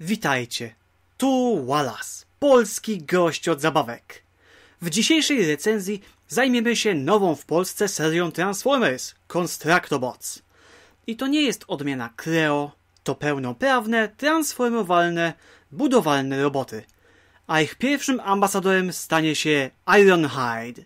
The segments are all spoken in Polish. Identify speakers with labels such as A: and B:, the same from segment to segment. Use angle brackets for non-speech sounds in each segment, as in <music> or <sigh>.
A: Witajcie, tu Wallace, polski gość od zabawek. W dzisiejszej recenzji zajmiemy się nową w Polsce serią Transformers Constructobots. I to nie jest odmiana Creo, to pełnoprawne, transformowalne, budowalne roboty. A ich pierwszym ambasadorem stanie się Ironhide.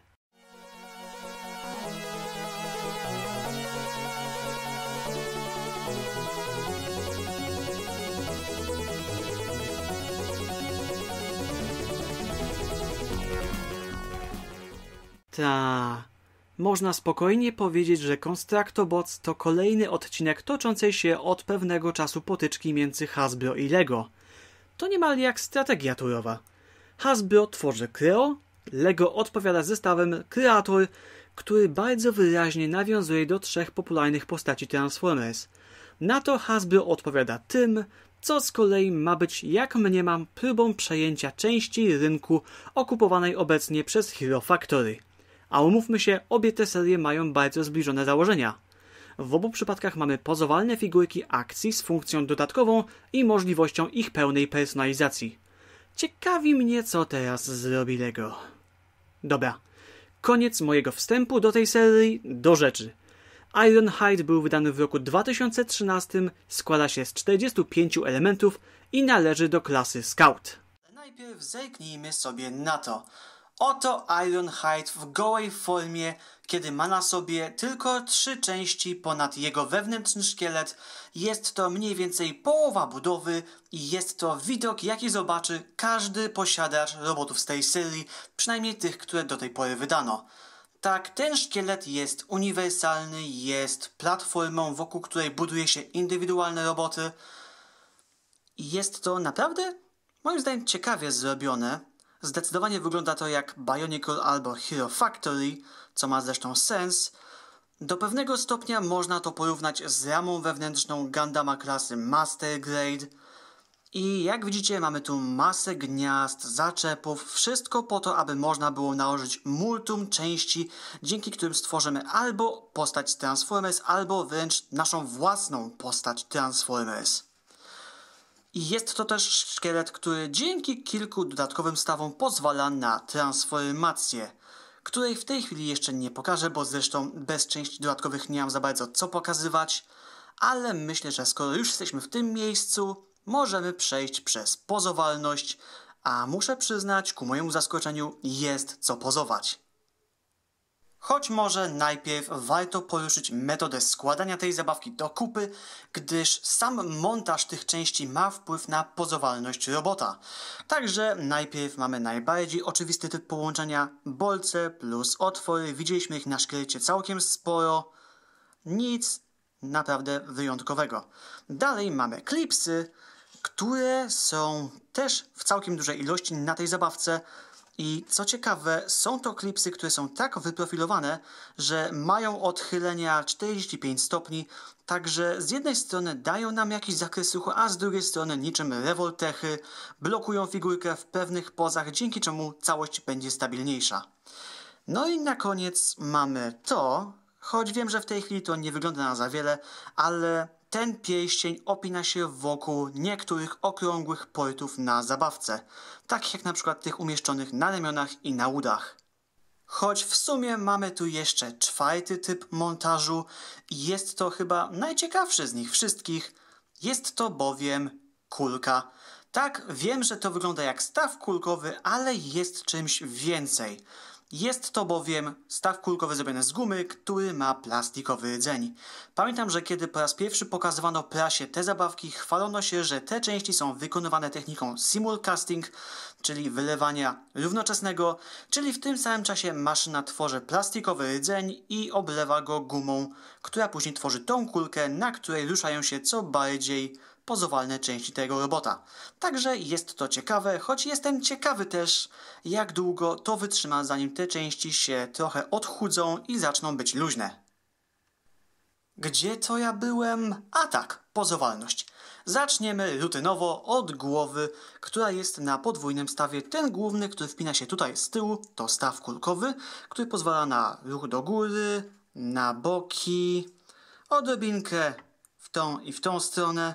A: Ta. Można spokojnie powiedzieć, że Constructobots to kolejny odcinek toczącej się od pewnego czasu potyczki między Hasbro i Lego. To niemal jak strategia turowa. Hasbro tworzy Creo, Lego odpowiada zestawem Creator, który bardzo wyraźnie nawiązuje do trzech popularnych postaci Transformers. Na to Hasbro odpowiada tym, co z kolei ma być, jak mniemam, próbą przejęcia części rynku okupowanej obecnie przez Hero Factory. A umówmy się, obie te serie mają bardzo zbliżone założenia. W obu przypadkach mamy pozowalne figurki akcji z funkcją dodatkową i możliwością ich pełnej personalizacji. Ciekawi mnie, co teraz zrobi Lego. Dobra, koniec mojego wstępu do tej serii, do rzeczy. Ironhide był wydany w roku 2013, składa się z 45 elementów i należy do klasy Scout. Najpierw zerknijmy sobie na to. Oto Ironhide w gołej formie, kiedy ma na sobie tylko trzy części ponad jego wewnętrzny szkielet. Jest to mniej więcej połowa budowy i jest to widok, jaki zobaczy każdy posiadacz robotów z tej serii, przynajmniej tych, które do tej pory wydano. Tak, ten szkielet jest uniwersalny, jest platformą, wokół której buduje się indywidualne roboty. Jest to naprawdę, moim zdaniem, ciekawie zrobione. Zdecydowanie wygląda to jak Bionicle albo Hero Factory, co ma zresztą sens. Do pewnego stopnia można to porównać z ramą wewnętrzną Gundama klasy Master Grade. I jak widzicie, mamy tu masę gniazd, zaczepów, wszystko po to, aby można było nałożyć multum części, dzięki którym stworzymy albo postać Transformers, albo wręcz naszą własną postać Transformers. I jest to też szkielet, który dzięki kilku dodatkowym stawom pozwala na transformację, której w tej chwili jeszcze nie pokażę, bo zresztą bez części dodatkowych nie mam za bardzo co pokazywać, ale myślę, że skoro już jesteśmy w tym miejscu, możemy przejść przez pozowalność, a muszę przyznać, ku mojemu zaskoczeniu jest co pozować. Choć może najpierw warto poruszyć metodę składania tej zabawki do kupy, gdyż sam montaż tych części ma wpływ na pozowalność robota. Także najpierw mamy najbardziej oczywisty typ połączenia, bolce plus otwory, widzieliśmy ich na szkielecie całkiem sporo. Nic naprawdę wyjątkowego. Dalej mamy klipsy, które są też w całkiem dużej ilości na tej zabawce, i co ciekawe, są to klipsy, które są tak wyprofilowane, że mają odchylenia 45 stopni, także z jednej strony dają nam jakiś zakres ruchu, a z drugiej strony niczym rewoltechy blokują figurkę w pewnych pozach, dzięki czemu całość będzie stabilniejsza. No i na koniec mamy to, choć wiem, że w tej chwili to nie wygląda na za wiele, ale ten pierścień opina się wokół niektórych okrągłych portów na zabawce, takich jak na przykład tych umieszczonych na ramionach i na udach. Choć w sumie mamy tu jeszcze czwarty typ montażu i jest to chyba najciekawszy z nich wszystkich. Jest to bowiem kulka. Tak, wiem, że to wygląda jak staw kulkowy, ale jest czymś więcej. Jest to bowiem staw kulkowy zrobiony z gumy, który ma plastikowy rdzeń. Pamiętam, że kiedy po raz pierwszy pokazywano prasie te zabawki, chwalono się, że te części są wykonywane techniką simulcasting, czyli wylewania równoczesnego, czyli w tym samym czasie maszyna tworzy plastikowy rdzeń i oblewa go gumą, która później tworzy tą kulkę, na której ruszają się co bardziej pozowalne części tego robota. Także jest to ciekawe, choć jestem ciekawy też, jak długo to wytrzyma, zanim te części się trochę odchudzą i zaczną być luźne. Gdzie to ja byłem? A tak, pozowalność. Zaczniemy rutynowo od głowy, która jest na podwójnym stawie. Ten główny, który wpina się tutaj z tyłu, to staw kulkowy, który pozwala na ruch do góry, na boki, odrobinkę w tą i w tą stronę.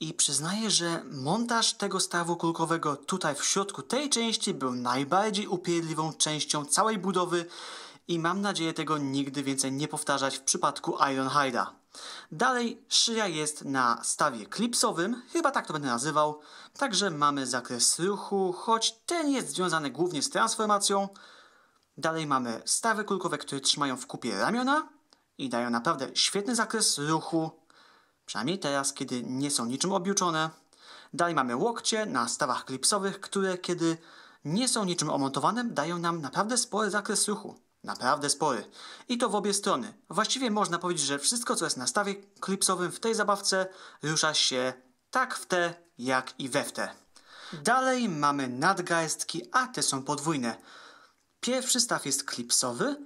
A: I przyznaję, że montaż tego stawu kulkowego tutaj w środku tej części był najbardziej upierdliwą częścią całej budowy i mam nadzieję tego nigdy więcej nie powtarzać w przypadku Ironhide'a. Dalej szyja jest na stawie klipsowym, chyba tak to będę nazywał, także mamy zakres ruchu, choć ten jest związany głównie z transformacją. Dalej mamy stawy kulkowe, które trzymają w kupie ramiona i dają naprawdę świetny zakres ruchu, przynajmniej teraz, kiedy nie są niczym objuczone. Dalej mamy łokcie na stawach klipsowych, które kiedy nie są niczym omontowane, dają nam naprawdę spory zakres ruchu. Naprawdę spory. I to w obie strony. Właściwie można powiedzieć, że wszystko, co jest na stawie klipsowym w tej zabawce, rusza się tak w te, jak i we w te. Dalej mamy nadgarstki, a te są podwójne. Pierwszy staw jest klipsowy,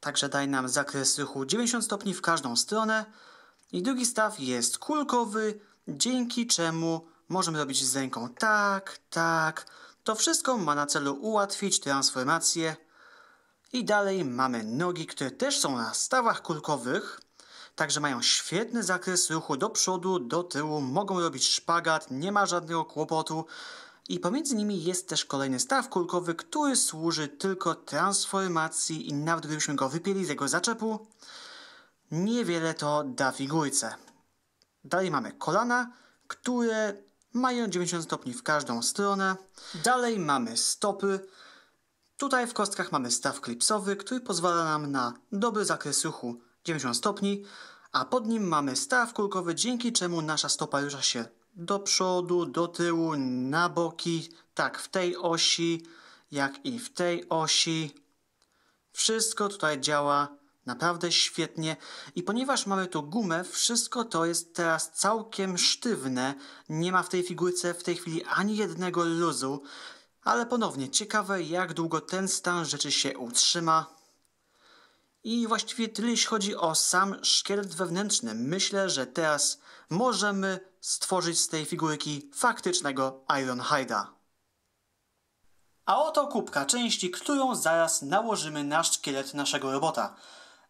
A: także daje nam zakres ruchu 90 stopni w każdą stronę. I drugi staw jest kulkowy, dzięki czemu możemy robić z ręką tak, tak. To wszystko ma na celu ułatwić transformację i dalej mamy nogi, które też są na stawach kulkowych, także mają świetny zakres ruchu do przodu, do tyłu, mogą robić szpagat, nie ma żadnego kłopotu. I pomiędzy nimi jest też kolejny staw kulkowy, który służy tylko transformacji i nawet gdybyśmy go wypieli z jego zaczepu, niewiele to da figurce. Dalej mamy kolana, które mają 90 stopni w każdą stronę. Dalej mamy stopy, Tutaj w kostkach mamy staw klipsowy, który pozwala nam na dobry zakres ruchu 90 stopni, a pod nim mamy staw kulkowy, dzięki czemu nasza stopa rusza się do przodu, do tyłu, na boki, tak w tej osi, jak i w tej osi. Wszystko tutaj działa naprawdę świetnie i ponieważ mamy tu gumę, wszystko to jest teraz całkiem sztywne. Nie ma w tej figurce w tej chwili ani jednego luzu, ale ponownie ciekawe, jak długo ten stan rzeczy się utrzyma. I właściwie tyle, jeśli chodzi o sam szkielet wewnętrzny. Myślę, że teraz możemy stworzyć z tej figurki faktycznego Ironhide'a. A oto kubka części, którą zaraz nałożymy na szkielet naszego robota.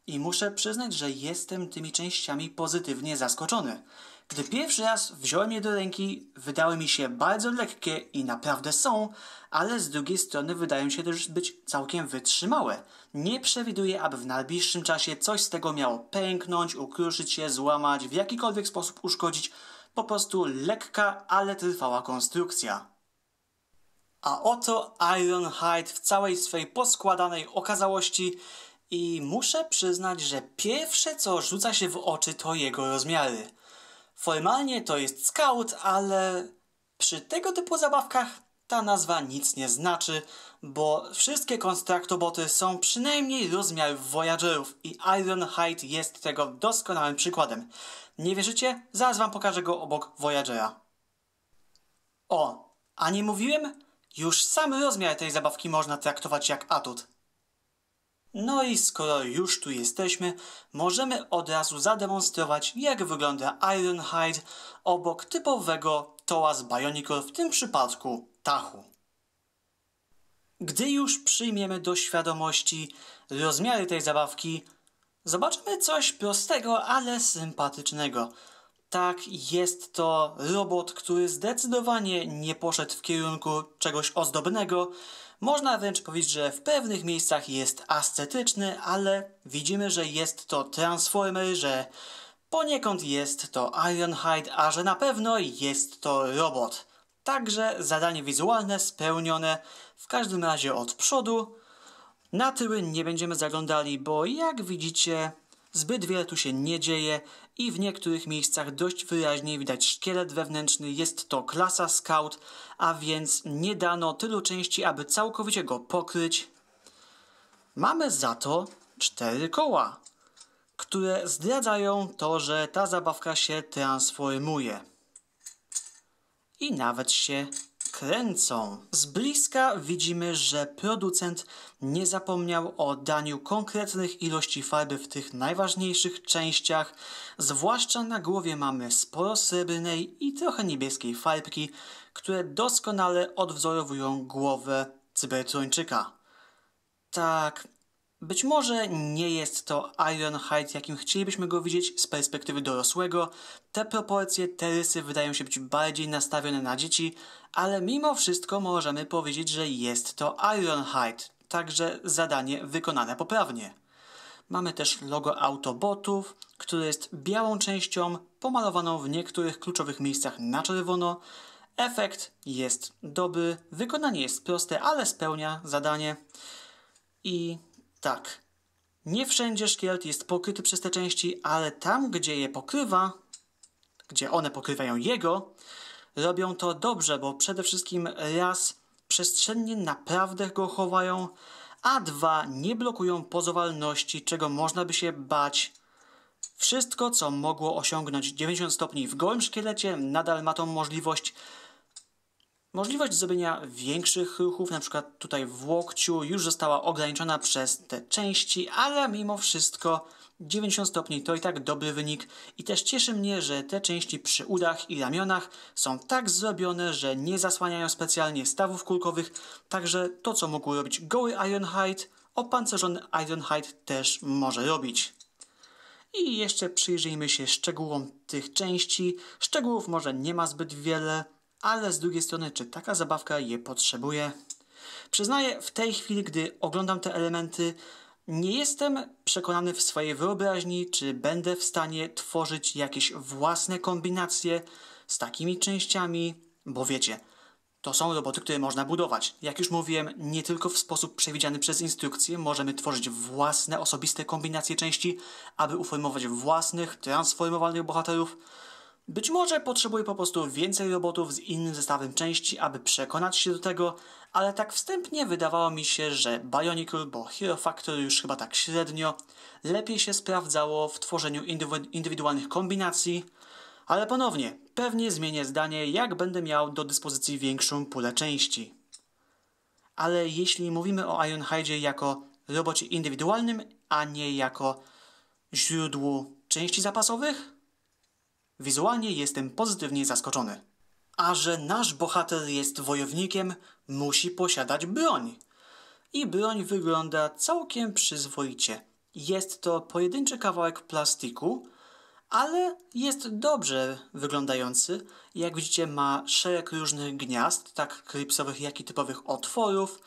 A: I muszę przyznać, że jestem tymi częściami pozytywnie zaskoczony. Gdy pierwszy raz wziąłem je do ręki, wydały mi się bardzo lekkie i naprawdę są, ale z drugiej strony wydają się też być całkiem wytrzymałe. Nie przewiduję, aby w najbliższym czasie coś z tego miało pęknąć, ukruszyć się, złamać, w jakikolwiek sposób uszkodzić. Po prostu lekka, ale trwała konstrukcja. A oto Ironhide w całej swej poskładanej okazałości i muszę przyznać, że pierwsze co rzuca się w oczy to jego rozmiary. Formalnie to jest scout, ale przy tego typu zabawkach ta nazwa nic nie znaczy, bo wszystkie konstruktoboty są przynajmniej rozmiarów Voyagerów i Ironhide jest tego doskonałym przykładem. Nie wierzycie? Zaraz wam pokażę go obok Voyagera. O, a nie mówiłem? Już sam rozmiar tej zabawki można traktować jak atut. No i skoro już tu jesteśmy, możemy od razu zademonstrować, jak wygląda Ironhide obok typowego toła z w tym przypadku Tachu. Gdy już przyjmiemy do świadomości rozmiary tej zabawki, zobaczymy coś prostego, ale sympatycznego. Tak, jest to robot, który zdecydowanie nie poszedł w kierunku czegoś ozdobnego, można wręcz powiedzieć, że w pewnych miejscach jest ascetyczny, ale widzimy, że jest to Transformer, że poniekąd jest to Ironhide, a że na pewno jest to robot. Także zadanie wizualne spełnione w każdym razie od przodu. Na tyły nie będziemy zaglądali, bo jak widzicie zbyt wiele tu się nie dzieje i w niektórych miejscach dość wyraźnie widać szkielet wewnętrzny. Jest to klasa Scout, a więc nie dano tylu części, aby całkowicie go pokryć. Mamy za to cztery koła, które zdradzają to, że ta zabawka się transformuje. I nawet się kręcą. Z bliska widzimy, że producent nie zapomniał o daniu konkretnych ilości farby w tych najważniejszych częściach, zwłaszcza na głowie mamy sporo srebrnej i trochę niebieskiej farbki, które doskonale odwzorowują głowę Cybertrończyka. Tak, Być może nie jest to Ironhide, jakim chcielibyśmy go widzieć z perspektywy dorosłego. Te proporcje, te rysy wydają się być bardziej nastawione na dzieci, ale mimo wszystko możemy powiedzieć, że jest to Ironhide. Także zadanie wykonane poprawnie. Mamy też logo Autobotów, które jest białą częścią, pomalowaną w niektórych kluczowych miejscach na czerwono. Efekt jest dobry, wykonanie jest proste, ale spełnia zadanie. I tak, nie wszędzie szkielet jest pokryty przez te części, ale tam, gdzie je pokrywa, gdzie one pokrywają jego, robią to dobrze, bo przede wszystkim raz przestrzennie naprawdę go chowają, a dwa nie blokują pozowalności, czego można by się bać. Wszystko, co mogło osiągnąć 90 stopni w gołym szkielecie, nadal ma tą możliwość. Możliwość zrobienia większych ruchów, na przykład tutaj w łokciu, już została ograniczona przez te części, ale mimo wszystko 90 stopni to i tak dobry wynik i też cieszy mnie, że te części przy udach i ramionach są tak zrobione, że nie zasłaniają specjalnie stawów kulkowych, także to co mógł robić goły Ironhide, opancerzony Ironhide też może robić. I jeszcze przyjrzyjmy się szczegółom tych części. Szczegółów może nie ma zbyt wiele, ale z drugiej strony, czy taka zabawka je potrzebuje? Przyznaję, w tej chwili, gdy oglądam te elementy, nie jestem przekonany w swojej wyobraźni, czy będę w stanie tworzyć jakieś własne kombinacje z takimi częściami, bo wiecie, to są roboty, które można budować. Jak już mówiłem, nie tylko w sposób przewidziany przez instrukcję możemy tworzyć własne, osobiste kombinacje części, aby uformować własnych, transformowalnych bohaterów, być może potrzebuję po prostu więcej robotów z innym zestawem części, aby przekonać się do tego, ale tak wstępnie wydawało mi się, że Bionicle, bo Hero Factory już chyba tak średnio, lepiej się sprawdzało w tworzeniu indywidualnych kombinacji, ale ponownie, pewnie zmienię zdanie, jak będę miał do dyspozycji większą pulę części. Ale jeśli mówimy o Ironhide jako robocie indywidualnym, a nie jako źródłu części zapasowych, Wizualnie jestem pozytywnie zaskoczony. A że nasz bohater jest wojownikiem, musi posiadać broń. I broń wygląda całkiem przyzwoicie. Jest to pojedynczy kawałek plastiku, ale jest dobrze wyglądający. Jak widzicie, ma szereg różnych gniazd, tak klipsowych, jak i typowych otworów.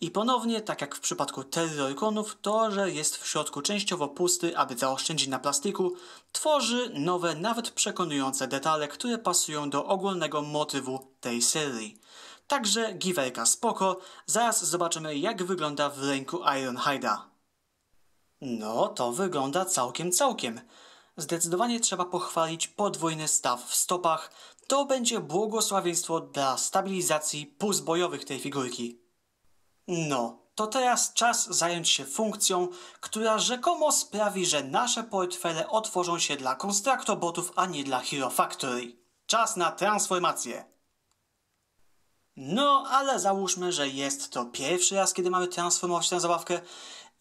A: I ponownie, tak jak w przypadku terrorkonów, to, że jest w środku częściowo pusty, aby zaoszczędzić na plastiku, tworzy nowe, nawet przekonujące detale, które pasują do ogólnego motywu tej serii. Także giwerka spoko, zaraz zobaczymy jak wygląda w ręku Ironhide'a. No, to wygląda całkiem całkiem. Zdecydowanie trzeba pochwalić podwójny staw w stopach. To będzie błogosławieństwo dla stabilizacji puls bojowych tej figurki. No, to teraz czas zająć się funkcją, która rzekomo sprawi, że nasze portfele otworzą się dla Constructobotów, a nie dla Hero Factory. Czas na transformację. No, ale załóżmy, że jest to pierwszy raz, kiedy mamy transformować tę zabawkę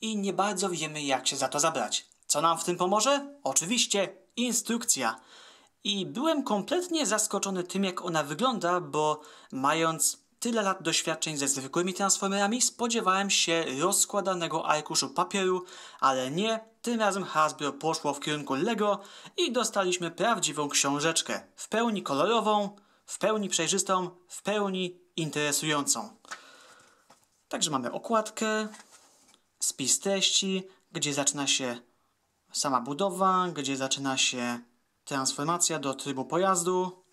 A: i nie bardzo wiemy, jak się za to zabrać. Co nam w tym pomoże? Oczywiście instrukcja. I byłem kompletnie zaskoczony tym, jak ona wygląda, bo mając tyle lat doświadczeń ze zwykłymi transformerami, spodziewałem się rozkładanego arkuszu papieru, ale nie, tym razem Hasbro poszło w kierunku Lego i dostaliśmy prawdziwą książeczkę, w pełni kolorową, w pełni przejrzystą, w pełni interesującą. Także mamy okładkę, spis treści, gdzie zaczyna się sama budowa, gdzie zaczyna się transformacja do trybu pojazdu,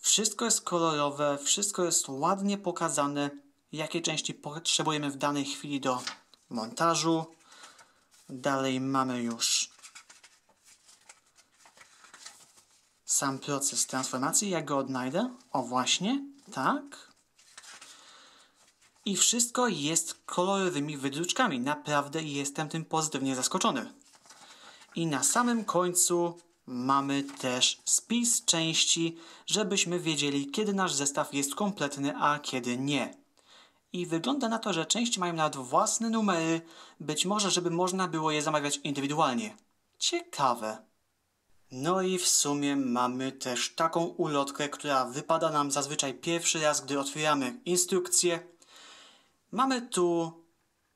A: wszystko jest kolorowe, wszystko jest ładnie pokazane, jakie części potrzebujemy w danej chwili do montażu. Dalej mamy już sam proces transformacji, jak go odnajdę. O właśnie, tak. I wszystko jest kolorowymi wydruczkami. Naprawdę jestem tym pozytywnie zaskoczony. I na samym końcu mamy też spis części, żebyśmy wiedzieli, kiedy nasz zestaw jest kompletny, a kiedy nie. I wygląda na to, że części mają nawet własne numery, być może, żeby można było je zamawiać indywidualnie. Ciekawe. No i w sumie mamy też taką ulotkę, która wypada nam zazwyczaj pierwszy raz, gdy otwieramy instrukcję. Mamy tu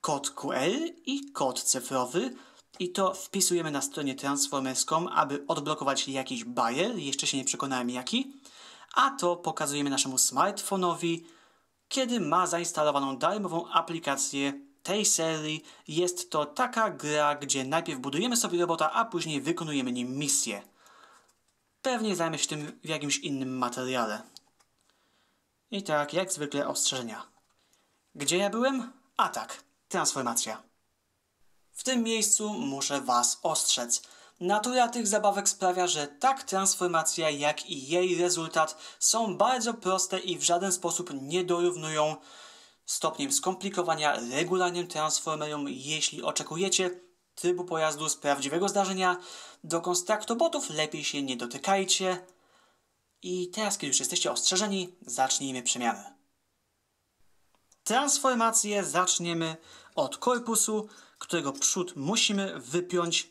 A: kod QL i kod cyfrowy i to wpisujemy na stronie transformers.com, aby odblokować jakiś buyer, jeszcze się nie przekonałem jaki, a to pokazujemy naszemu smartfonowi, kiedy ma zainstalowaną darmową aplikację tej serii. Jest to taka gra, gdzie najpierw budujemy sobie robota, a później wykonujemy nim misję. Pewnie zajmę się tym w jakimś innym materiale. I tak, jak zwykle ostrzeżenia. Gdzie ja byłem? A tak, transformacja. W tym miejscu muszę Was ostrzec. Natura tych zabawek sprawia, że tak transformacja, jak i jej rezultat są bardzo proste i w żaden sposób nie dorównują stopniem skomplikowania regularnym transformerom. Jeśli oczekujecie trybu pojazdu z prawdziwego zdarzenia, do konstraktobotów lepiej się nie dotykajcie. I teraz, kiedy już jesteście ostrzeżeni, zacznijmy przemianę. Transformację zaczniemy od korpusu, którego przód musimy wypiąć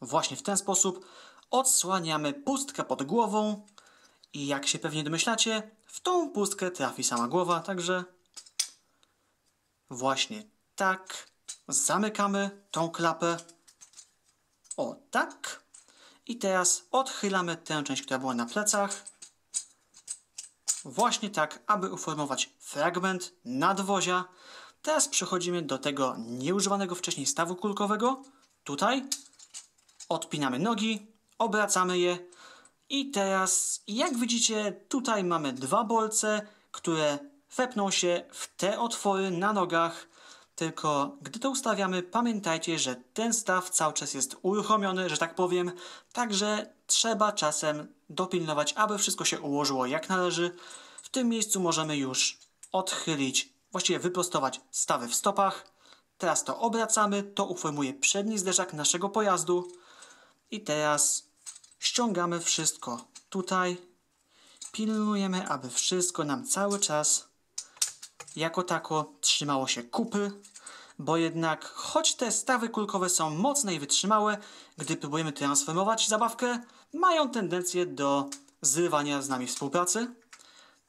A: właśnie w ten sposób. Odsłaniamy pustkę pod głową i jak się pewnie domyślacie, w tą pustkę trafi sama głowa, także właśnie tak zamykamy tą klapę. O tak. I teraz odchylamy tę część, która była na plecach. Właśnie tak, aby uformować fragment nadwozia. Teraz przechodzimy do tego nieużywanego wcześniej stawu kulkowego. Tutaj odpinamy nogi, obracamy je i teraz, jak widzicie, tutaj mamy dwa bolce, które wepną się w te otwory na nogach. Tylko gdy to ustawiamy, pamiętajcie, że ten staw cały czas jest uruchomiony, że tak powiem, także trzeba czasem dopilnować, aby wszystko się ułożyło jak należy. W tym miejscu możemy już odchylić, właściwie wyprostować stawy w stopach. Teraz to obracamy, to uformuje przedni zderzak naszego pojazdu. I teraz ściągamy wszystko tutaj. Pilnujemy, aby wszystko nam cały czas jako tako trzymało się kupy, bo jednak choć te stawy kulkowe są mocne i wytrzymałe, gdy próbujemy transformować zabawkę, mają tendencję do zrywania z nami współpracy.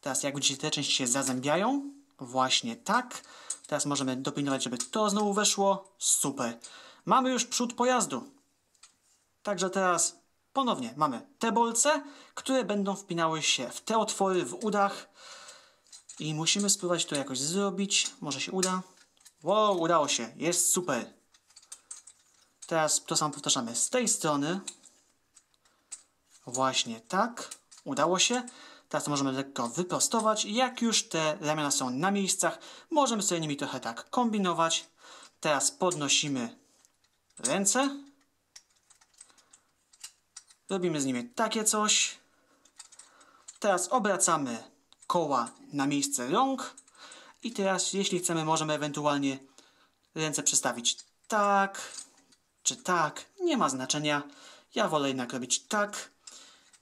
A: Teraz jak widzicie te części się zazębiają, właśnie tak. Teraz możemy dopilnować, żeby to znowu weszło. Super. Mamy już przód pojazdu. Także teraz ponownie mamy te bolce, które będą wpinały się w te otwory w udach. I musimy spróbować to jakoś zrobić. Może się uda. Wow, udało się. Jest super. Teraz to samo powtarzamy z tej strony. Właśnie tak. Udało się. Teraz możemy lekko wyprostować. Jak już te ramiona są na miejscach, możemy sobie nimi trochę tak kombinować. Teraz podnosimy ręce. Robimy z nimi takie coś. Teraz obracamy koła na miejsce rąk. I teraz, jeśli chcemy, możemy ewentualnie ręce przestawić tak, czy tak. Nie ma znaczenia. Ja wolę jednak robić tak.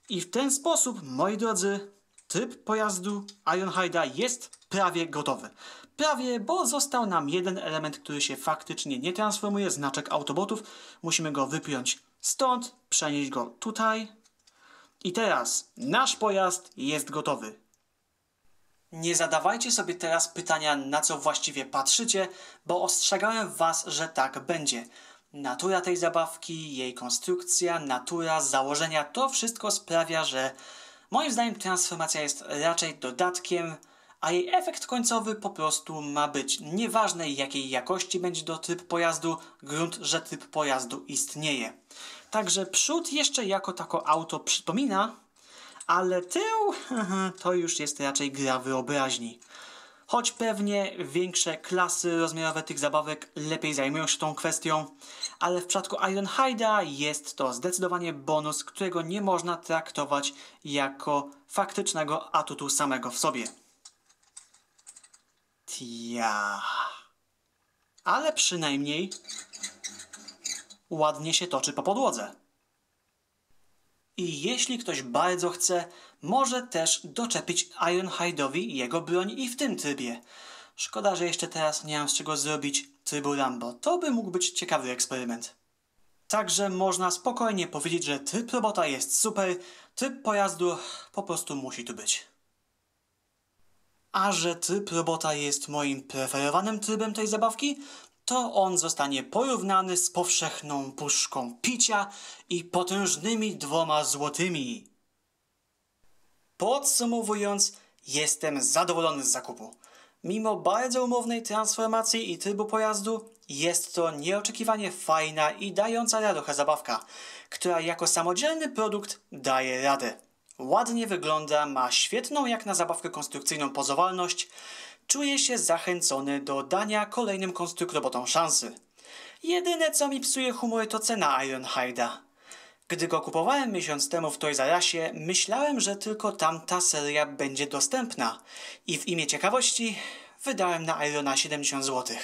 A: I w ten sposób, moi drodzy, tryb pojazdu Ironhide'a jest prawie gotowy. Prawie, bo został nam jeden element, który się faktycznie nie transformuje, znaczek autobotów. Musimy go wypiąć stąd, przenieść go tutaj. I teraz nasz pojazd jest gotowy. Nie zadawajcie sobie teraz pytania, na co właściwie patrzycie, bo ostrzegałem Was, że tak będzie. Natura tej zabawki, jej konstrukcja, natura, założenia to wszystko sprawia, że moim zdaniem transformacja jest raczej dodatkiem, a jej efekt końcowy po prostu ma być nieważne jakiej jakości będzie do typ pojazdu, grunt, że typ pojazdu istnieje. Także przód jeszcze jako tako auto przypomina, ale tył <laughs> to już jest raczej gra wyobraźni. Choć pewnie większe klasy rozmiarowe tych zabawek lepiej zajmują się tą kwestią, ale w przypadku Ironhide'a jest to zdecydowanie bonus, którego nie można traktować jako faktycznego atutu samego w sobie. Tia. Ale przynajmniej ładnie się toczy po podłodze. I jeśli ktoś bardzo chce, może też doczepić Ironhide'owi jego broń i w tym trybie. Szkoda, że jeszcze teraz nie mam z czego zrobić trybu Rambo. To by mógł być ciekawy eksperyment. Także można spokojnie powiedzieć, że tryb robota jest super, tryb pojazdu po prostu musi tu być. A że tryb robota jest moim preferowanym trybem tej zabawki, to on zostanie porównany z powszechną puszką picia i potężnymi dwoma złotymi. Podsumowując, jestem zadowolony z zakupu. Mimo bardzo umownej transformacji i trybu pojazdu, jest to nieoczekiwanie fajna i dająca radochę zabawka, która jako samodzielny produkt daje radę. Ładnie wygląda, ma świetną jak na zabawkę konstrukcyjną pozowalność, czuję się zachęcony do dania kolejnym konstrukrobotom szansy. Jedyne co mi psuje humor to cena Ironhide'a. Gdy go kupowałem miesiąc temu w Toys R Usie, myślałem, że tylko tamta seria będzie dostępna i w imię ciekawości wydałem na Irona 70 zł.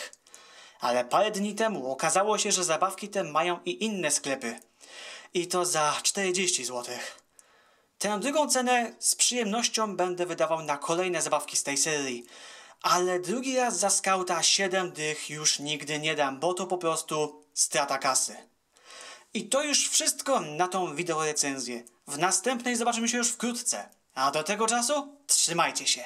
A: Ale parę dni temu okazało się, że zabawki te mają i inne sklepy. I to za 40 zł. Tę drugą cenę z przyjemnością będę wydawał na kolejne zabawki z tej serii. Ale drugi raz za skauta 7 dych już nigdy nie dam, bo to po prostu strata kasy. I to już wszystko na tą wideorecenzję. W następnej zobaczymy się już wkrótce. A do tego czasu trzymajcie się.